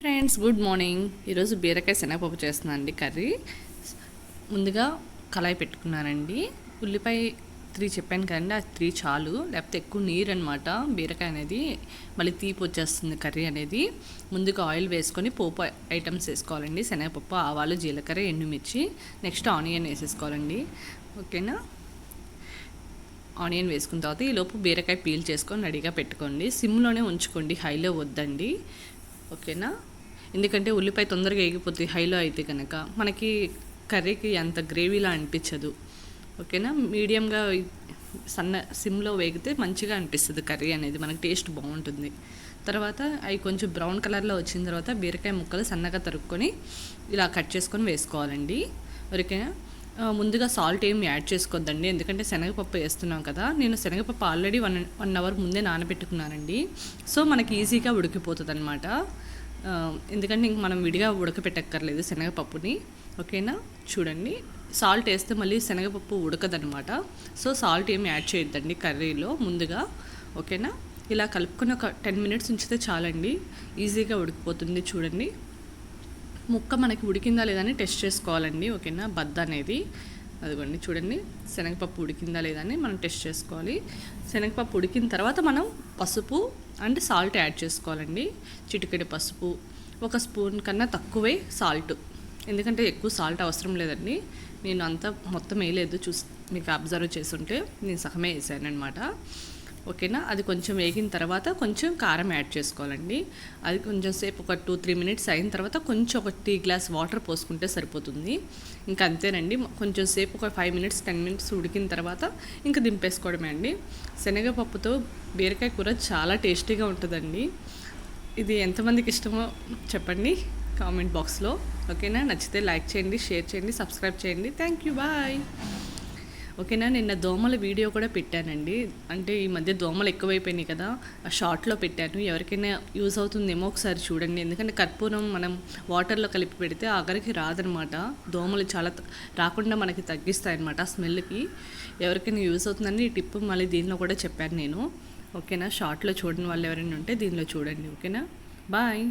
Friends good morning. ఈరోజు బీరకాయ శనగపప్పు చేస్తున్నాను అండి కర్రీ. ముందుగా కళాయి పెట్టుకున్నానండి. ఉల్లిపాయ త్రీ చెప్పాను కదండి ఆ త్రీ చాలు. లేకపోతే ఎక్కువ నీరు అనమాట బీరకాయ అనేది మళ్ళీ తీపి వచ్చేస్తుంది కర్రీ అనేది. ముందుగా ఆయిల్ వేసుకొని పోపు ఐటమ్స్ వేసుకోవాలండి. శనగపప్పు ఆవాలు జీలకర్ర ఎండుమిర్చి. నెక్స్ట్ ఆనియన్ వేసేసుకోవాలండి. ఓకేనా? ఆనియన్ వేసుకున్న తర్వాత ఈలోపు బీరకాయ పీల్ చేసుకొని రెడీగా పెట్టుకోండి. సిమ్లోనే ఉంచుకోండి. హైలో వద్దండి. ఓకేనా? ఎందుకంటే ఉల్లిపాయ తొందరగా వేగిపోతుంది హైలో అయితే కనుక. మనకి కర్రీకి అంత గ్రేవీలా అనిపించదు. ఓకేనా? మీడియంగా సన్న సిమ్లో వేగితే మంచిగా అనిపిస్తుంది కర్రీ అనేది. మనకి టేస్ట్ బాగుంటుంది. తర్వాత అవి కొంచెం బ్రౌన్ కలర్లో వచ్చిన తర్వాత బీరకాయ ముక్కలు సన్నగా తరుక్కొని ఇలా కట్ చేసుకొని వేసుకోవాలండి. ఓకేనా? ముందుగా సాల్ట్ ఏమి యాడ్ చేసుకోవద్దండి ఎందుకంటే శనగపప్పు వేస్తున్నాం కదా. నేను శనగపప్పు ఆల్రెడీ వన్ వన్ అవర్ ముందే నానబెట్టుకున్నానండి. సో మనకి ఈజీగా ఉడికిపోతుంది అనమాట ఎందుకంటే ఇంక మనం విడిగా ఉడకపెట్టక్కర్లేదు శనగపప్పుని. ఓకేనా? చూడండి. సాల్ట్ వేస్తే మళ్ళీ శనగపప్పు ఉడకదనమాట సో సాల్ట్ ఏమి యాడ్ చేయొద్దండి కర్రీలో ముందుగా. ఓకేనా? ఇలా కలుపుకుని ఒక టెన్ మినిట్స్ ఉంచితే చాలండి. ఈజీగా ఉడికిపోతుంది చూడండి. ముక్క మనకి ఉడికిందా లేదా అని టెస్ట్ చేసుకోవాలండి ఓకేనా? బద్ద అనేది. అదిగోండి చూడండి. శనగపప్పు ఉడికిందా లేదా అని మనం టెస్ట్ చేసుకోవాలి. శనగపప్పు ఉడికిన తర్వాత మనం పసుపు అండ్ సాల్ట్ యాడ్ చేసుకోవాలండి. చిటికెడు పసుపు ఒక స్పూన్ కన్నా తక్కువే సాల్ట్. ఎందుకంటే ఎక్కువ సాల్ట్ అవసరం లేదండి. నేను అంతా మొత్తం వేయలేదు చూసి మీకు అబ్జర్వ్ చేసుంటే నేను సహమే వేసాను అనమాట ఓకేనా? అది కొంచెం వేగిన తర్వాత కొంచెం కారం యాడ్ చేసుకోవాలండి. అది కొంచెం సేపు ఒక టూ త్రీ మినిట్స్ అయిన తర్వాత కొంచెం ఒక టీ గ్లాస్ వాటర్ పోసుకుంటే సరిపోతుంది. ఇంకా అంతేనండి. కొంచెం సేపు ఒక ఫైవ్ మినిట్స్ టెన్ మినిట్స్ ఉడికిన తర్వాత ఇంకా దింపేసుకోవడమే అండి. శనగపప్పుతో బీరకాయ కూర చాలా టేస్టీగా ఉంటుందండి. ఇది ఎంతమందికి ఇష్టమో చెప్పండి కామెంట్ బాక్స్లో. ఓకేనా? నచ్చితే లైక్ చేయండి షేర్ చేయండి సబ్స్క్రైబ్ చేయండి. Thank you. బాయ్. ఓకేనా? నిన్న దోమల వీడియో కూడా పెట్టానండి. అంటే ఈ మధ్య దోమలు ఎక్కువైపోయినాయి కదా ఆ షార్ట్లో పెట్టాను. ఎవరికైనా యూజ్ అవుతుందేమో ఒకసారి చూడండి. ఎందుకంటే కర్పూరం మనం వాటర్లో కలిపి పెడితే ఆఖరికి రాదనమాట. దోమలు చాలా రాకుండా మనకి తగ్గిస్తాయి అనమాట ఆ స్మెల్కి. ఎవరికైనా యూజ్ అవుతుందని ఈ టిప్ మళ్ళీ దీనిలో కూడా చెప్పాను నేను. ఓకేనా? షార్ట్లో చూడని వాళ్ళు ఎవరైనా ఉంటే దీనిలో చూడండి. ఓకేనా? బాయ్.